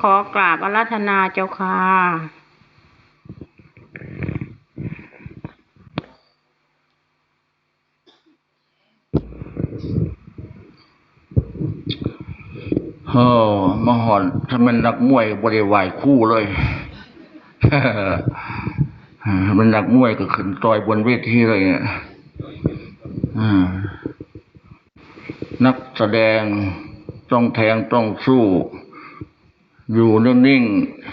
ขอกราบอาราธนาเจ้าค่ะเฮ้อมาหอนถ้ามันนักมวยบริวายคู่เลยมันนักมวยก็ขึ้นต่อยบนเวทีเลยอะอ่านักแสดงต้องแทงต้องสู้ อยู่นิ่ง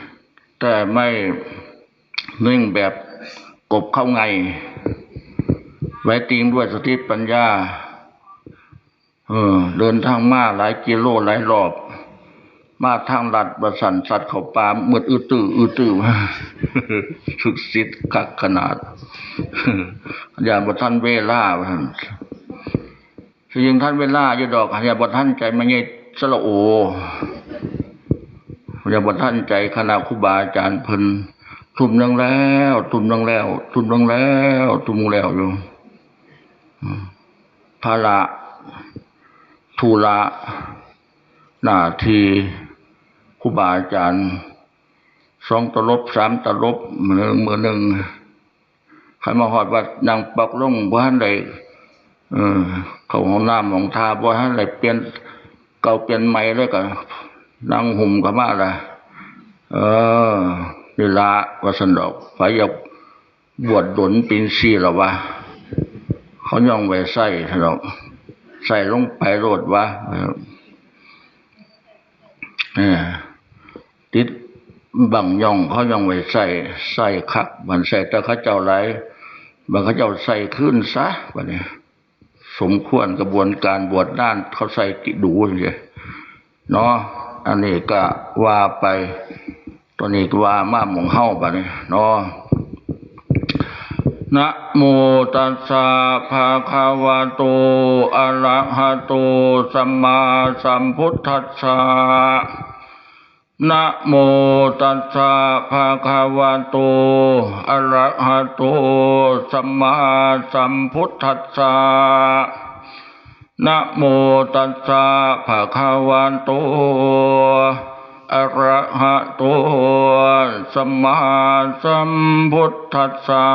ๆ แต่ไม่นิ่งแบบกบเข้าไง ไว้ติงด้วยสติปัญญา เออ เดินทางมาหลายกิโลหลายรอบ มาทางลัดประสันสัตว์เขาปลาเมืดอือตื้ออือตื้อสุดสิทธิ์กักขนาด อย่าบท่านเวลาท่านสิยิงท่านเวล่าอยู่ดอกอย่าบท่านใจไม่ใช่สละโอ อย่าบท่านใจคณะครูบาอาจารย์เพิ่นทุ่มนังแล้ว ทุ่มนังแล้ว ทุ่มนังแล้ว ทุ่มแล้วอยู่ภาระธุระหน้าที่ครูบาอาจารย์สองตลบสามตลบมือหนึ่งมือหนึ่งใครมาหอดวัดนางปักลงบ้านใดเออเขาห้องน้ำของทาบ้านใดเปลี่ยนเก่าเปลี่ยนใหม่แล้วก็ นั่งหุ่มกับมาละเออนี่ละวัสนดอกไฟอยากบวชดนปีนซีหรอวะเขาย่องไว้ใส่ถนอกใส่ลงไปโรดวะเออติดบังย่องเขาย่องไว้ใส่ใส่คักมันใส่แต่เขาเจ้าไรบางเขาเจ้าใส่ขึ้นซะวะเนี่ยสมควรกระบวนการบวชด้านเขาใส่กิดูเลยเนาะ อันนี้ก็ว่าไปตอนนี้ก็ว่ามาหมองเฮ้าไปเนี่เนาะนะโมตัสสะภะคะวะโตอะระหะโตสัมมาสัมพุทธัสสะนะโมตัสสะภะคะวะโตอะระหะโตสัมมาสัมพุทธัสสะ นะโมตัสสะภะคะวะโต อะระหะโต สัมมาสัมพุทธัสสะ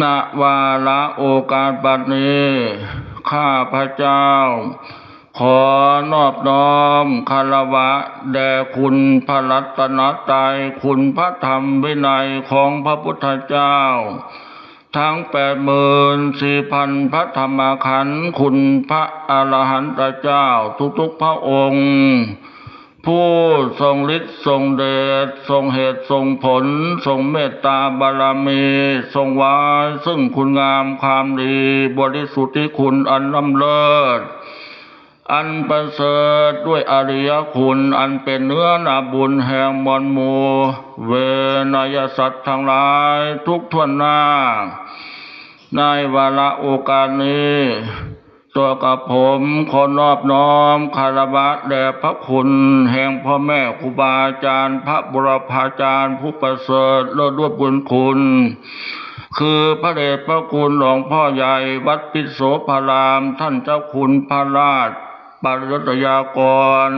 ณวาระโอกาสบัดนี้ ข้าพระเจ้า ขอนอบน้อมคารวะ แด่คุณพระรัตนตรัยคุณพระธรรมวินัยของพระพุทธเจ้า ทั้งแปดหมื่นสี่พันพระธรรมขันธ์คุณพระอรหันตเจ้าทุกๆพระองค์ ผู้ทรงฤทธิ์ทรงเดชทรงเหตุทรงผล ทรงเมตตาบารมี ทรงไว้ซึ่งคุณงามความดี บริสุทธิคุณอันล้ำเลิศอันประเสริฐด้วยอริยคุณอันเป็นเนื้อนาบุญแห่งมวลหมูเวนยสัตว์ทั้งหลายทุกทวนหน้า ในวาระโอกาสนี้ตัวกับผมขอนอบน้อมคารวะแด่พระคุณแห่งพ่อแม่ครูบาอาจารย์ พระบุรพาจารย์ ผู้ประเสริฐเลิศด้วยบุญคุณ คือพระเดชพระคุณหลวงพ่อใหญ่วัดปิโสพาราม ท่านเจ้าคุณพระราชปริยตยากร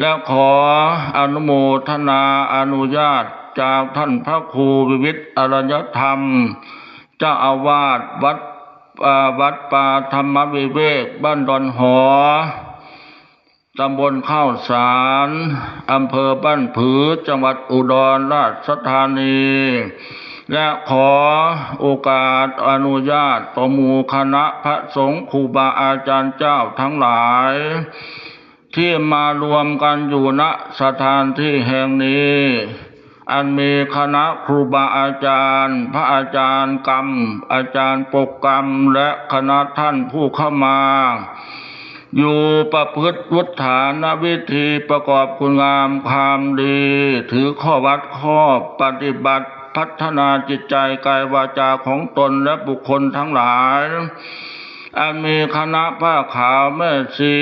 และขออนุโมทนาอนุญาตจากท่านพระครูวิวิทย์อรัญญธรรม จ้าอาวาสวัดวัดป่าธรรมวิเวก บ้านดอนหอ ตำบลข้าวสารอำเภอบ้านผือ จังหวัดอุดรราชธานี และขอโอกาสอนุญาตต่อหมู่คณะพระสงฆ์ครูบาอาจารย์เจ้าทั้งหลาย ที่มารวมกันอยู่ณสถานที่แห่งนี้ อันมีคณะครูบาอาจารย์ พระอาจารย์กรรม อาจารย์ปกกรรม และคณะท่านผู้เข้ามา อยู่ประพฤติวุฒานวิธีประกอบคุณงามความดี ถือข้อวัดข้อปฏิบัติพัฒนาจิตใจกายวาจาของตนและบุคคลทั้งหลาย อันมีคณะผ้าขาวแม่ชี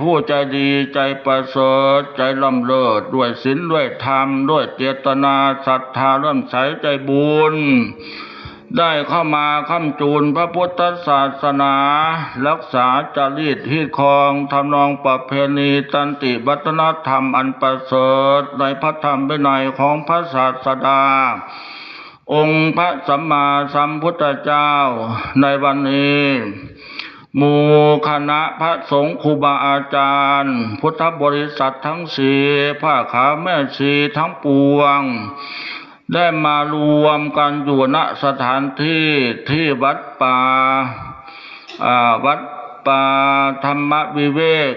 ผู้ใจดีใจประเสริฐใจลำเลิศด้วยศีลด้วยธรรม ด้วยเจตนาศรัทธาเริ่มใสใจบุญได้เข้ามาค้ำจูนพระพุทธศาสนา รักษาจรีตฮีดคองทำนองประเพณีตันติวัฒนธรรมอันประเสริฐในพระธรรมวินัยของพระศาสดา องค์พระสัมมาสัมพุทธเจ้าในวันนี้ หมู่คณะพระสงฆ์ครูบาอาจารย์ พุทธบริษัททั้งสี่ผ้าขาแม่ชีทั้งปวง ได้มารวมกันอยู่ณสถานที่ที่วัดป่าอ่าวัดป่าธรรมวิเวก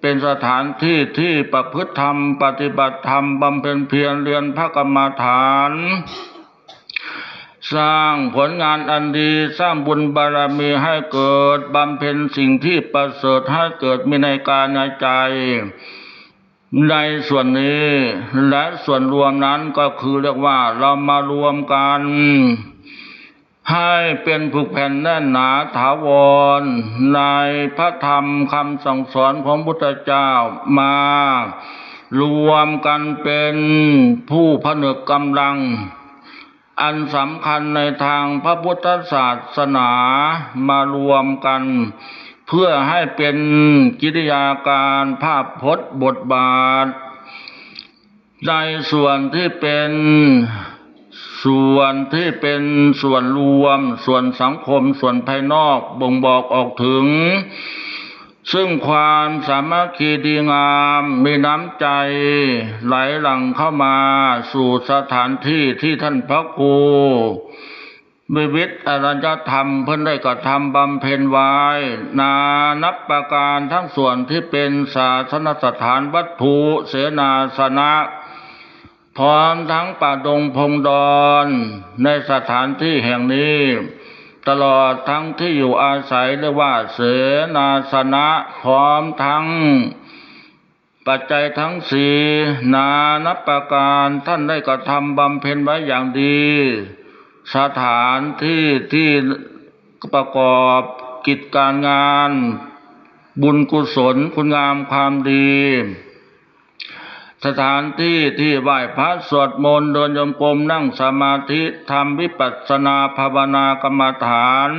เป็นสถานที่ที่ประพฤติธรรม ปฏิบัติธรรมบำเพ็ญเพียรเรียนพระกรรมฐาน สร้างผลงานอันดีสร้างบุญบารมีให้เกิดบำเพ็ญสิ่งที่ประเสริฐให้เกิดมีในกายในใจ ในส่วนนี้และส่วนรวมนั้นก็คือเรียกว่าเรามารวมกัน ให้เป็นผูกแผ่นแน่นหนาถาวร ในพระธรรมคำสั่งสอนของพุทธเจ้ามารวมกันเป็นผู้ผนึกกำลัง อันสำคัญในทางพระพุทธศาสนามารวมกัน เพื่อให้เป็นกิริยาการภาพพจน์บทบาท ในส่วนที่เป็นส่วนที่เป็นส่วนรวม ส่วนสังคมส่วนภายนอกบ่งบอกออกถึง ซึ่งความสามัคคีดีงามมีน้ำใจ ไหลหลั่งเข้ามาสู่สถานที่ที่ท่านพระครูวิวิตอรัญญธรรมเพิ่นได้กระทำบำเพ็ญไว้นานับประการทั้งส่วนที่เป็นศาสนสถานวัตถุเสนาสนะพร้อมทั้งป่าดงพงดอนในสถานที่แห่งนี้ ตลอดทั้งที่อยู่อาศัยเรียกว่าเสนาสนะพร้อมทั้ง ปัจจัยทั้งสี่นานับประการท่านได้กระทำบำเพ็ญไว้อย่างดี สถานที่ที่ประกอบกิจการงาน บุญกุศลคุณงามความดี สถานที่ที่ไหว้พระสวดมนต์เดินยมกรมนั่งสมาธิทำวิปัสสนาภาวนากรรมฐาน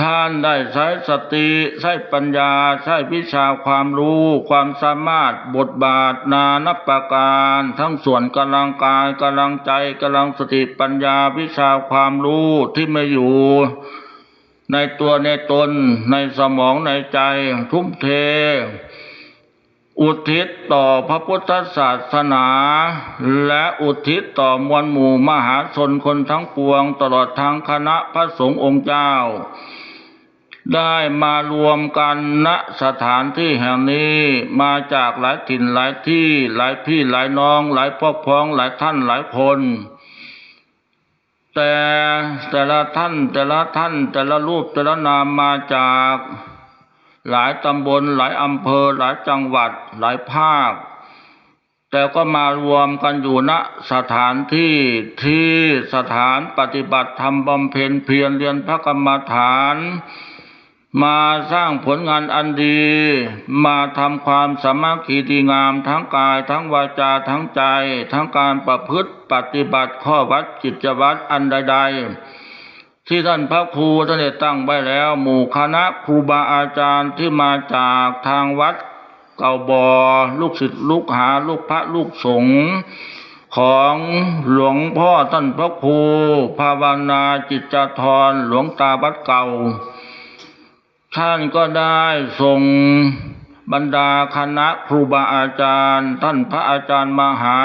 ท่านได้ใช้สติใช้ปัญญาใช้วิชาความรู้ ความสามารถบทบาทนานับประการ ทั้งส่วนกำลังกายกำลังใจกำลังสติปัญญาวิชาความรู้ที่ไม่อยู่ในตัวในตนในสมองในใจทุ่มเท อุทิศต่อพระพุทธศาสนา และอุทิศต่อมวลหมู่มหาชนคนทั้งปวงตลอดทั้งคณะพระสงฆ์องค์เจ้า ได้มารวมกันณสถานที่แห่งนี้มาจากหลายถิ่นหลายที่หลายพี่หลายน้อง หลายพ่อพ้องหลายท่านหลายคนแต่แต่ละท่านแต่ละท่านแต่ละรูปแต่ละนามมาจาก หลายตำบลหลายอำเภอ หลายจังหวัดหลายภาค แต่ก็มารวมกันอยู่ณสถานที่ที่สถานปฏิบัติธรรมบำเพ็ญเพียรเรียนพระกรรมฐาน มาสร้างผลงานอันดี มาทำความสามัคคีดีงามทั้งกายทั้งวาจาทั้งใจ ทั้งการประพฤติปฏิบัติข้อวัดจิตวัดอันใดๆ ที่ท่านพระครูท่านได้ตั้งไว้แล้ว หมู่คณะครูบาอาจารย์ที่มาจากทางวัดเก่าบอลูกศิษย์ลูกหาลูกพระลูกสงฆ์ของหลวงพ่อท่านพระครูภาวนาจิตจทรหลวงตาวัดเก่า ท่านก็ได้ส่งบรรดาคณะครูบาอาจารย์ ท่านพระอาจารย์มหา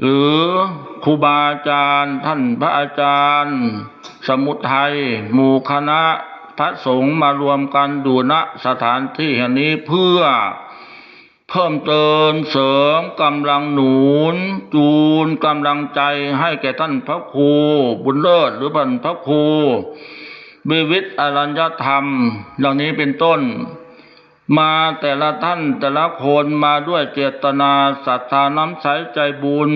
หรือครูบาอาจารย์ ท่านพระอาจารย์ สมุทัยหมู่คณะพระสงฆ์มารวมกันดูณสถานที่แห่งนี้เพื่อเพิ่มเติมเสริมกำลังหนุน จูนกำลังใจให้แก่ท่านพระครู บุญเลิศหรือท่านพระครูวิวิตอรัญญธรรมอย่านี้เป็นต้น มาแต่ละท่านแต่ละคนมาด้วยเจตนาศรัทธาน้ำใสใจบุญ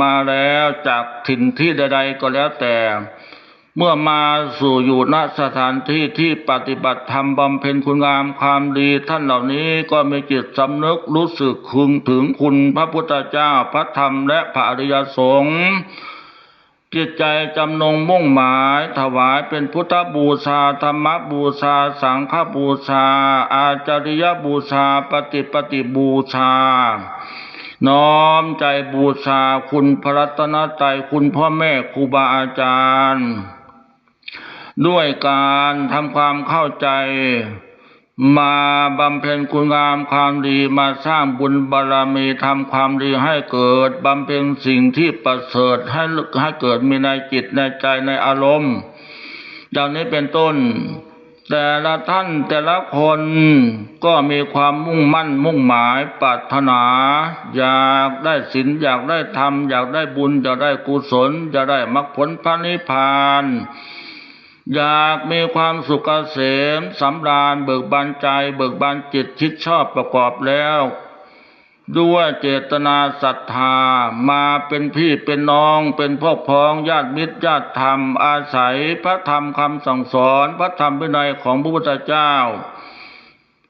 มาแล้วจากถิ่นที่ใด ๆ ก็แล้วแต่ เมื่อมาสู่อยู่ณสถานที่ที่ปฏิบัติธรรมบำเพ็ญคุณงามความดีท่านเหล่านี้ก็มีจิตสำนึกรู้สึกคึงถึงคุณพระพุทธเจ้าพระธรรมและพระอริยสงฆ์ จิตใจจำนงมุ่งหมาย ถวายเป็นพุทธบูชาธรรมบูชา สังฆบูชา อาจาริยบูชา ปฏิปฏิบูชา น้อมใจบูชาคุณพระรัตนตรัยคุณพ่อแม่ครูบาอาจารย์ ด้วยการทำความเข้าใจ มาบำเพ็ญคุณงามความดีมาสร้างบุญบารมีทำความดีให้เกิดบำเพ็ญสิ่งที่ประเสริฐให้ลึกให้เกิดมีในจิตในใจในอารมณ์อย่างนี้เป็นต้น แต่ละท่านแต่ละคนก็มีความมุ่งมั่นมุ่งหมายปรารถนา อยากได้ศีลอยากได้ธรรมอยากได้บุญอยากได้กุศลอยากได้มรรคผลพระนิพพาน อยากมีความสุขเกษมสำราญเบิกบานใจ เบิกบานจิตชิดชอบประกอบแล้ว ด้วยเจตนาศรัทธามาเป็นพี่เป็นน้อง เป็นพ่อพ้องญาติมิตรญาติธรรม อาศัยพระธรรมคำสั่งสอน พระธรรมวินัยของพระพุทธเจ้า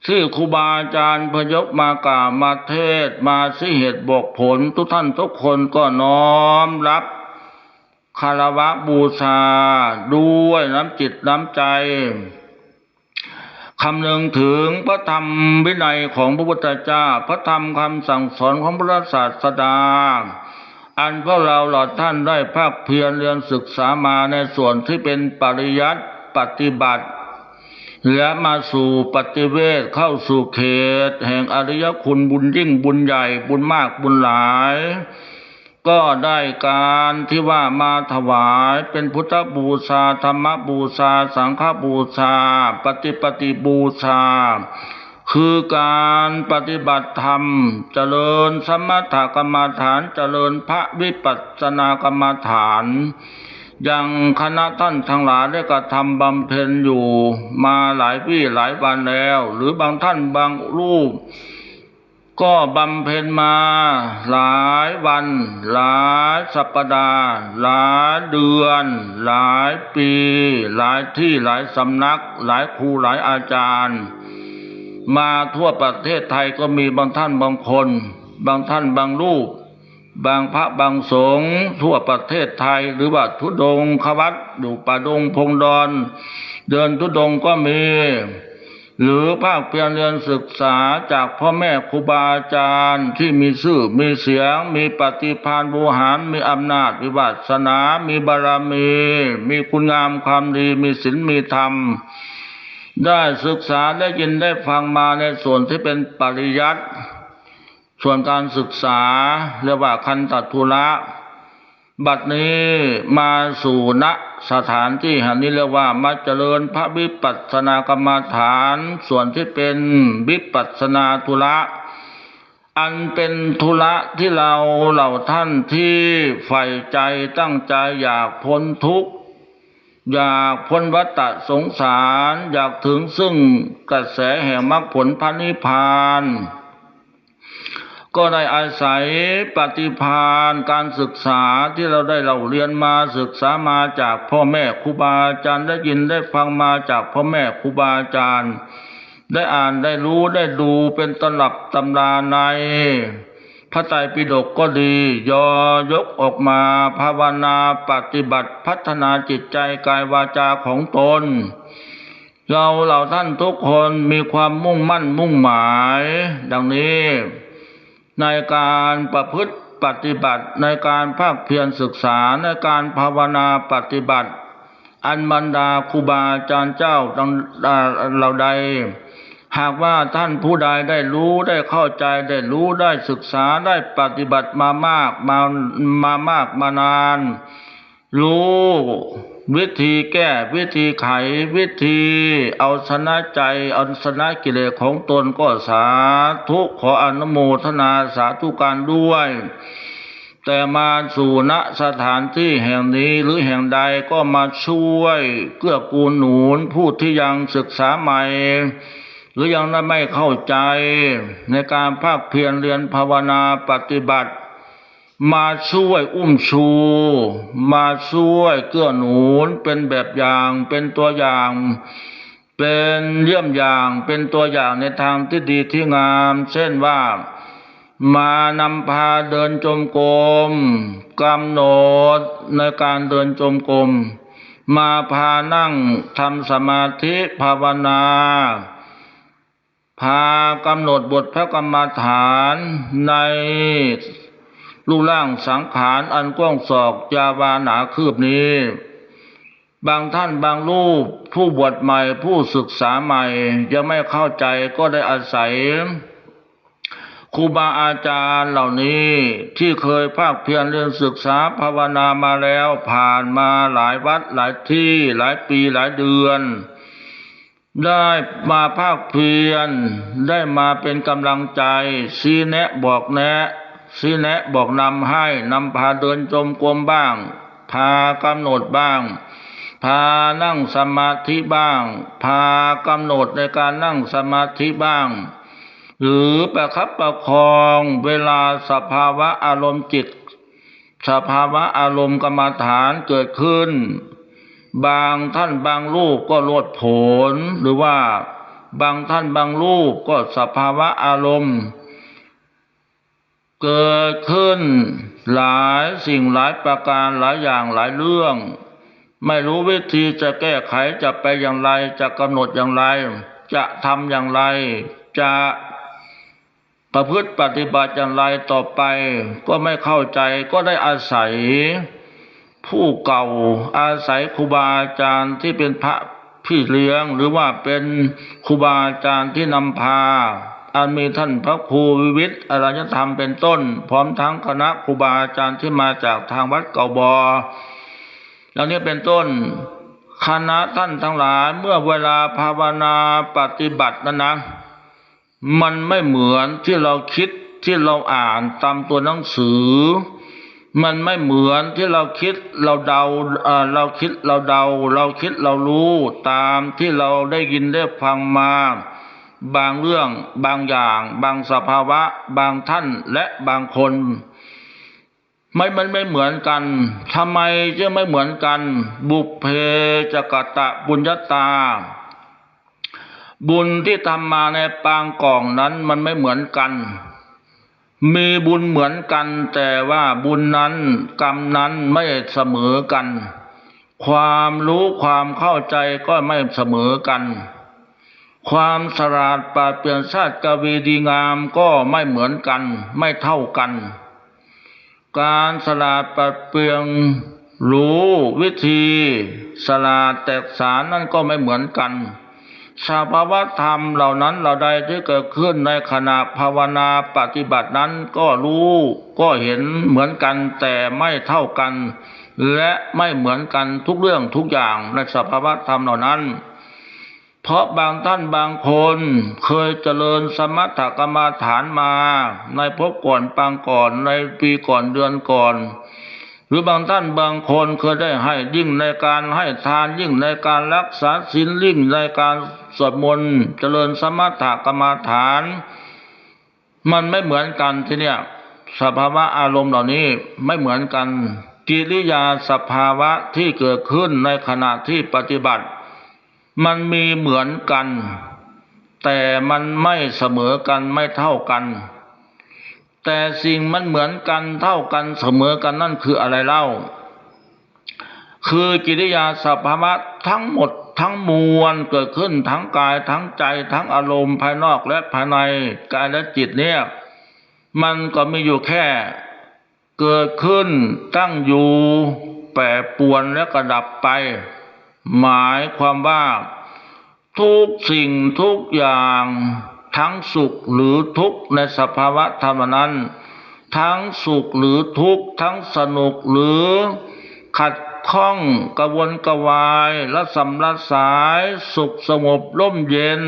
ที่ครูบาอาจารย์พยกมากล่าวมาเทศมาสิเหตุบอกผลทุกท่านทุกคนก็น้อมรับ คารวะบูชา ด้วยน้ำจิตน้ำใจคำนึงถึงพระธรรมวินัยของพระพุทธเจ้า พระธรรมคำสั่งสอนของพระศาสดา อันพวกเราหล่าท่านได้ภาคเพียรเรียนศึกษามาในส่วนที่เป็นปริยัติปฏิบัติ และมาสู่ปฏิเวทเข้าสู่เขต แห่งอริยคุณบุญยิ่งบุญใหญ่บุญมากบุญหลาย ก็ได้การที่ว่ามาถวายเป็นพุทธบูชาธรรมบูชา สังฆบูชา ปฏิปฏิบูชา คือการปฏิบัติธรรม เจริญสมถกรรมฐานเจริญพระวิปัสสนากรรมฐานอย่างคณะท่านทั้งหลายได้กระทำบำเพ็ญอยู่มาหลายวี่หลายวันแล้ว หรือบางท่านบางรูป ก็บำเพ็ญมาหลายวัน หลายสัปดาห์ หลายเดือน หลายปี หลายที่หลายสำนัก หลายครูหลายอาจารย์ มาทั่วประเทศไทยก็มีบางท่านบางคน บางท่านบางรูป บางพระบางสงฆ์ทั่วประเทศไทยหรือว่าทุดงควัดอยู่ป่าดงพงดอน เดินทุดงก็มี หรือภาคเพียรเรียนศึกษาจากพ่อแม่ครูบาอาจารย์ที่มีชื่อมีเสียง มีปฏิภาณบูหารมีอำนาจวิวัสนา มีบารมี มีคุณงามความดี มีศีลมีธรรม ได้ศึกษาได้ยินได้ฟังมาในส่วนที่เป็นปริยัติส่วนการศึกษาเรียกว่าคันตัทุระ บัดนี้มาสู่ณสถานที่แห่งนี้เรียกว่ามาเจริญพระวิปัสสนากรรมฐาน ส่วนที่เป็นวิปัสสนาธุระ อันเป็นธุระที่เราเหล่าท่านที่ใฝ่ใจตั้งใจอยากพ้นทุกข์ อยากพ้นวัฏสงสาร อยากถึงซึ่งกระแสแห่งมรรคผลพระนิพพาน ก็ได้อาศัยปฏิภาณการศึกษาที่เราได้เราเรียนมาศึกษามาจากพ่อแม่ครูบาอาจารย์ได้ยินได้ฟังมาจากพ่อแม่ครูบาอาจารย์ ได้อ่านได้รู้ได้ดูเป็นตลับตำราใน พระไตรปิฎกก็ดียอยกออกมาภาวนาปฏิบัติพัฒนาจิตใจกายวาจาของตน เราเหล่าท่านทุกคนมีความมุ่งมั่นมุ่งหมาย ดังนี้ ในการประพฤติปฏิบัติในการภาคเพียรศึกษาในการภาวนาปฏิบัติ อันบรรดาครูบาอาจารย์เจ้าดังเหล่าใด หากว่าท่านผู้ใดได้รู้ได้เข้าใจได้รู้ได้ศึกษาได้ปฏิบัติมามากมามามากมานาน รู้ วิธีแก้วิธีไขวิธีเอาชนะใจเอาชนะกิเลสของตนก็สาธุขออนุโมทนาสาธุการด้วย แต่มาสู่ณสถานที่แห่งนี้หรือแห่งใดก็มาช่วยเกื้อกูลหนุนผู้ที่ยังศึกษาใหม่ หรือยังไม่เข้าใจในการภาคเพียรเรียนภาวนาปฏิบัติ มาช่วยอุ้มชู มาช่วยเกื้อหนุนเป็นแบบอย่างเป็นตัวอย่าง เป็นเยี่ยมอย่างเป็นตัวอย่างในทางที่ดีที่งาม เช่นว่ามานำพาเดินจมกรมกำหนดในการเดินจมกรมมาพานั่งทำสมาธิภาวนาพากำหนดบทพระกรรมฐานใน รูปร่างสังขารอันกว้างศอกยาวาหนาคืบนี้ บางท่านบางรูป ผู้บวชใหม่ผู้ศึกษาใหม่ ยังไม่เข้าใจก็ได้อาศัยครูบาอาจารย์เหล่านี้ที่เคยภาคเพียรเรียนศึกษาภาวนามาแล้วผ่านมาหลายวัดหลายที่หลายปีหลายเดือน ได้มาภาคเพียรได้มาเป็นกำลังใจชี้แนะบอกแนะ ชี้แนะบอกนำให้นำพาเดินจมกรมบ้าง พากำหนดบ้าง พานั่งสมาธิบ้าง พากำหนดในการนั่งสมาธิบ้าง หรือประคับประคองเวลาสภาวะอารมณ์จิต สภาวะอารมณ์กรรมฐานเกิดขึ้น บางท่านบางรูปก็ลดผลหรือว่าบางท่านบางรูปก็สภาวะอารมณ์ เกิดขึ้นหลายสิ่งหลายประการหลายอย่างหลายเรื่อง ไม่รู้วิธีจะแก้ไขจะไปอย่างไร จะกำหนดอย่างไร จะทำอย่างไร จะประพฤติปฏิบัติอย่างไรต่อไปก็ไม่เข้าใจก็ได้อาศัย ผู้เก่าอาศัยครูบาอาจารย์ที่เป็นพระพี่เลี้ยง หรือว่าเป็นครูบาอาจารย์ที่นำพา อันมีท่านพระครูวิวิทย์อรัญธรรมเป็นต้น พร้อมทั้งคณะครูบาอาจารย์ที่มาจากทางวัดเก่าบอเหล่านี้เป็นต้นคณะท่านทั้งหลายเมื่อเวลาภาวนาปฏิบัตินั้นนะมันไม่เหมือนที่เราคิดที่เราอ่านตามตัวหนังสือ มันไม่เหมือนที่เราคิดเราเดาเราคิดเราเดา เราคิดเรารู้ตามที่เราได้ยินได้ฟังมา บางเรื่อง บางอย่าง บางสภาวะ บางท่านและบางคน ไม่มันไม่เหมือนกันทำไมจะไม่เหมือนกัน บุพเพจกตะบุญญาตา บุญที่ทำมาในปางก่องนั้นมันไม่เหมือนกัน มีบุญเหมือนกัน แต่ว่าบุญนั้นกรรมนั้นไม่เสมอกัน ความรู้ความเข้าใจก็ไม่เสมอกัน ความสลาดปราดเปลี่ยนชาติกวีดีงามก็ไม่เหมือนกันไม่เท่ากัน การสลาดปราดเปลี่ยนรู้วิธีสลาดแตกสารนั่นก็ไม่เหมือนกันสภาวะธรรมเหล่านั้นเหล่าใดที่เกิดขึ้นในขณะภาวนาปฏิบัตินั้นก็รู้ก็เห็นเหมือนกันแต่ไม่เท่ากัน และไม่เหมือนกันทุกเรื่องทุกอย่างในสภาวะธรรมเหล่านั้น เพราะบางท่านบางคนเคยเจริญสมถกรรมาฐานมา ในภพก่อนปางก่อนในปีก่อนเดือนก่อน หรือบางท่านบางคนเคยได้ให้ยิ่งในการให้ทานยิ่งในการรักษาศีลยิ่งในการสวดมนต์เจริญสมถกรรมาฐาน มันไม่เหมือนกันทีเนี้ยสภาวะอารมณ์เหล่านี้ไม่เหมือนกันกิริยาสภาวะที่เกิดขึ้นในขณะที่ปฏิบัติ มันมีเหมือนกัน แต่มันไม่เสมอกันไม่เท่ากัน แต่สิ่งมันเหมือนกันเท่ากันเสมอกันนั่นคืออะไรเล่า คือกิริยาสภาวะทั้งหมดทั้งมวลเกิดขึ้นทั้งกายทั้งใจทั้งอารมณ์ภายนอกและภายในกายและจิตเนี่ยมันก็มีอยู่แค่ เกิดขึ้นตั้งอยู่แปรปรวนและกระดับไป หมายความว่า ทุกสิ่งทุกอย่างทั้งสุขหรือทุกข์ในสภาวะธรรมนั้น ทั้งสุขหรือทุกข์ทั้งสนุกหรือขัดข้องกระวนกระวายและสำลัดสายสุขสงบร่มเย็น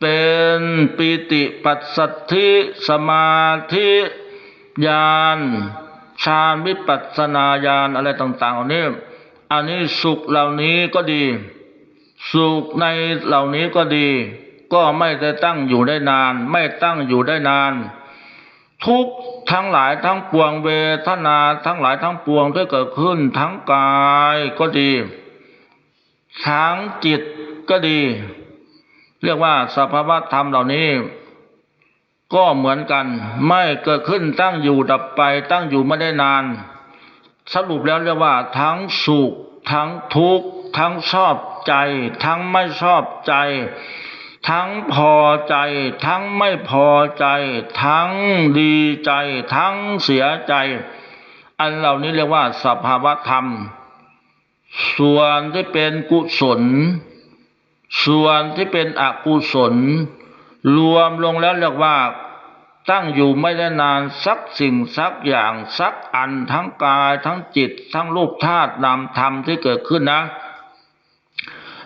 เป็นปีติปัสสัทธิสมาธิญาณฌานวิปัสสนาญาณอะไรต่างๆเหล่านี้ อันนี้สุขเหล่านี้ก็ดี สุขในเหล่านี้ก็ดี ก็ไม่ได้ตั้งอยู่ได้นาน ไม่ตั้งอยู่ได้นาน ทุกทั้งหลายทั้งปวงเวทนาทั้งหลายทั้งปวงที่เกิดขึ้นทั้งกายก็ดีทั้งจิตก็ดี เรียกว่าสภาวะธรรมเหล่านี้ ก็เหมือนกัน ไม่เกิดขึ้นตั้งอยู่ดับไป ตั้งอยู่ไม่ได้นาน สรุปแล้วเรียกว่า ทั้งสุข ทั้งทุกข์ ทั้งชอบใจ ทั้งไม่ชอบใจ ทั้งพอใจ ทั้งไม่พอใจ ทั้งดีใจ ทั้งเสียใจ อันเหล่านี้เรียกว่าสภาวธรรม ส่วนที่เป็นกุศล ส่วนที่เป็นอกุศล รวมลงแล้วเรียกว่า ตั้งอยู่ไม่ได้นานสักสิ่งสักอย่างสักอันทั้งกายทั้งจิต ทั้งรูปธาตุนามธรรมที่เกิดขึ้นนะ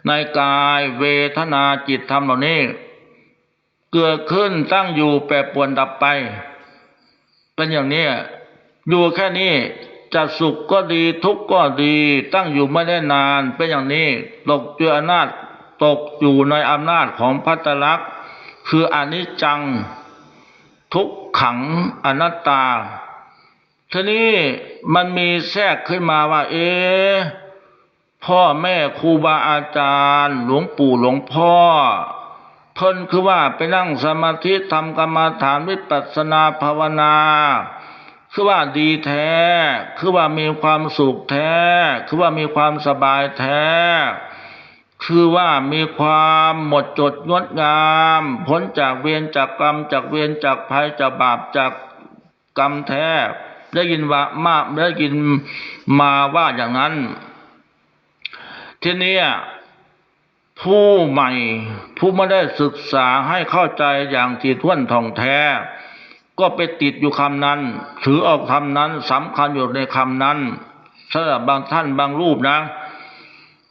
ในกายเวทนาจิตธรรมเหล่านี้ เกิดขึ้นตั้งอยู่แปรปวนดับไป เป็นอย่างนี้อยู่แค่นี้จะสุขก็ดีทุกข์ก็ดี ตั้งอยู่ไม่ได้นานเป็นอย่างนี้ตกอยู่อำนาจตกอยู่ในอำนาจของพัตลักษณ์คืออนิจจัง ทุกขังอนัตตาทีนี้มันมีแทรกขึ้นมาว่า เอ๊พ่อแม่ครูบาอาจารย์ หลวงปู่หลวงพ่อเพิ่นคือว่าไปนั่งสมาธิทำกรรมฐานวิปัสสนาภาวนา คือว่าดีแท้ คือว่ามีความสุขแท้ คือว่ามีความสบายแท้ คือว่ามีความหมดจดงดงามพ้นจากเวรจากกรรมจากเวรจากภัยจากบาปจากกรรมแท้ได้ยินว่ามากได้ยินมาว่าอย่างนั้น ทีนี้ผู้ใหม่ ผู้ไม่ได้ศึกษาให้เข้าใจอย่างที่ท่วนท่องแท้ ก็ไปติดอยู่คำนั้น ถือเอาคำนั้นสำคัญอยู่ในคำนั้นสำหรับบางท่านบางรูปนะ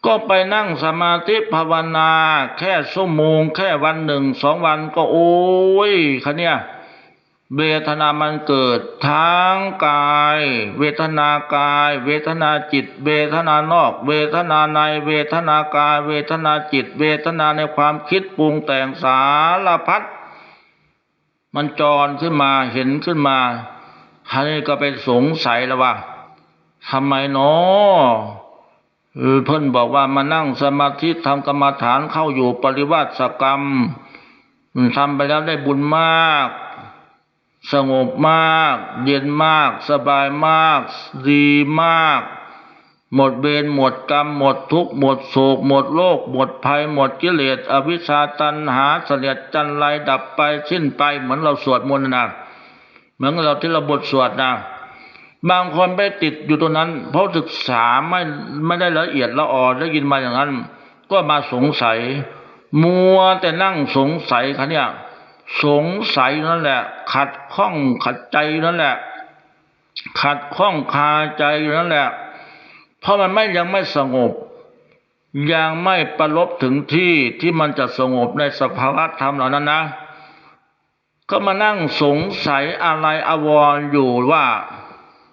ก็ไปนั่งสมาธิภาวนา แค่ชั่วโมง แค่วันหนึ่งสองวันก็โอ้ยคะเนี่ยเวทนามันเกิดทั้งกาย เวทนากาย เวทนาจิต เวทนานอก เวทนาใน เวทนากาย เวทนาจิต เวทนาในความคิดปรุงแต่งสารพัดมันจรขึ้นมาเห็นขึ้นมาฮันนี่ก็ไปสงสัยแล้วว่าทำไมเนาะ เพิ่นบอกว่ามานั่งสมาธิทำกรรมฐานเข้าอยู่ปริวาสกรรมทำไปแล้วได้บุญมาก สงบมาก เย็นมาก สบายมาก ดีมาก หมดเบรหมดกรรม หมดทุกข์หมดโศก หมดโรคหมดภัย หมดกิเลสอวิชชาตันหาเสลียดจันไรดับไปสิ้นไปเหมือนเราสวดมนต์นะเหมือนเราที่เราบทสวดนะ บางคนไปติดอยู่ตรงนั้น เพราะศึกษาไม่ไม่ได้ละเอียดละออได้ยินมาอย่างนั้น ก็มาสงสัย มัวแต่นั่งสงสัยคะเนี่ยสงสัยนั่นแหละ ขัดข้องขัดใจนั่นแหละ ขัดข้องคาใจนั่นแหละ เพราะมันไม่ยังไม่สงบ ยังไม่ประลบถึงที่ที่มันจะสงบในสภาวะธรรมเหล่านั้นนะ ก็มานั่งสงสัยอะไรอาวรณ์อยู่ว่า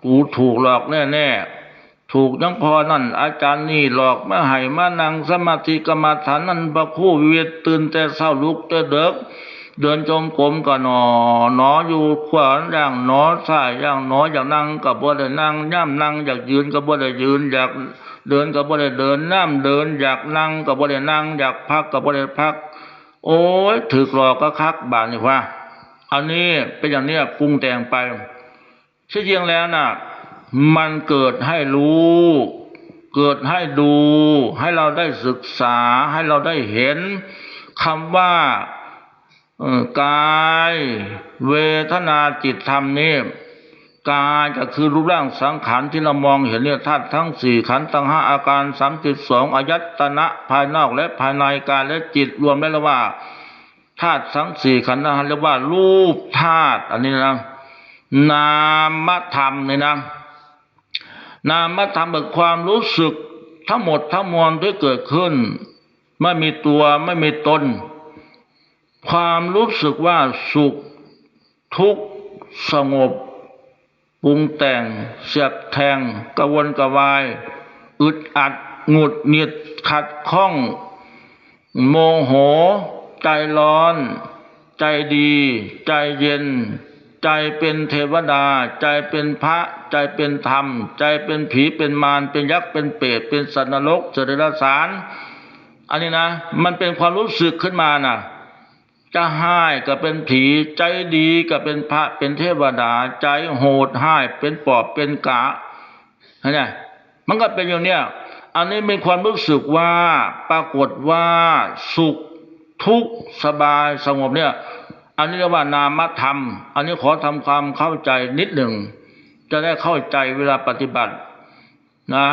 กูถูกหลอกแน่ๆ ถูกยังพอนั่น อาจารย์นี่หลอกมาให้มานั่งสมาธิกรรมฐานนั่นประคู่เวียตื่นแต่เศร้าลุกแต่เด็กเดินจงกรมก็หนอหนออยู่ขวานอย่างหนอซ้ายอย่างหนออยากนั่งกับบ่ได้นั่งย่ำนั่งอยากยืนกับบ่ได้ยืน อยากเดินกับบ่ได้เดินน้ำเดิน อยากนั่งกับบ่ได้นั่ง อยากพักกับบ่ได้พัก โอ้ยถือหลอกก็คักบาดนี่ว่าอันนี้เป็นอย่างเนี้ยปรุงแต่งไป ที่จริงแล้วน่ะมันเกิดให้รู้ เกิดให้ดู ให้เราได้ศึกษาให้เราได้เห็นคำว่ากาย เวทนาจิตธรรมนี่กายก็คือรูปร่างสังขารที่เรามองเห็นเนี่ยธาตุทั้งสี่ขันธ์ทั้งห้าอาการสามสิบสองอายตนะภายนอกและภายในกายและจิตรวมได้แล้วว่าธาตุทั้งสี่ขันธ์นะเรียกว่ารูปธาตุอันนี้นะ นามธรรมเนี่ยนะนามธรรมเป็นความรู้สึกทั้งหมดทั้งมวลที่เกิดขึ้น ไม่มีตัวไม่มีตน ความรู้สึกว่าสุข ทุกข์สงบปรุงแต่ง เสียบแทงกระวนกระวาย อึดอัดหงุดหงิดขัดข้อง โมโห ใจร้อน ใจดี ใจเย็น ใจเป็นเทวดา ใจเป็นพระ ใจเป็นธรรม ใจเป็นผีเป็นมารเป็นยักษ์เป็นเปรตเป็นสัตว์นรกเจริญสารอันนี้นะ มันเป็นความรู้สึกขึ้นมานะจะห้ก็เป็นผีใจดีก็เป็นพระเป็นเทวดา ใจโหดห้เป็นปอบเป็นกะเห็นไหมมันก็เป็นอย่างเนี้ยอันนี้มีความรู้สึกว่าปรากฏว่าสุขทุกข์สบายสงบเนี่ย อันนี้เรียกว่านามธรรม อันนี้ขอทำความเข้าใจนิดหนึ่ง จะได้เข้าใจเวลาปฏิบัตินะ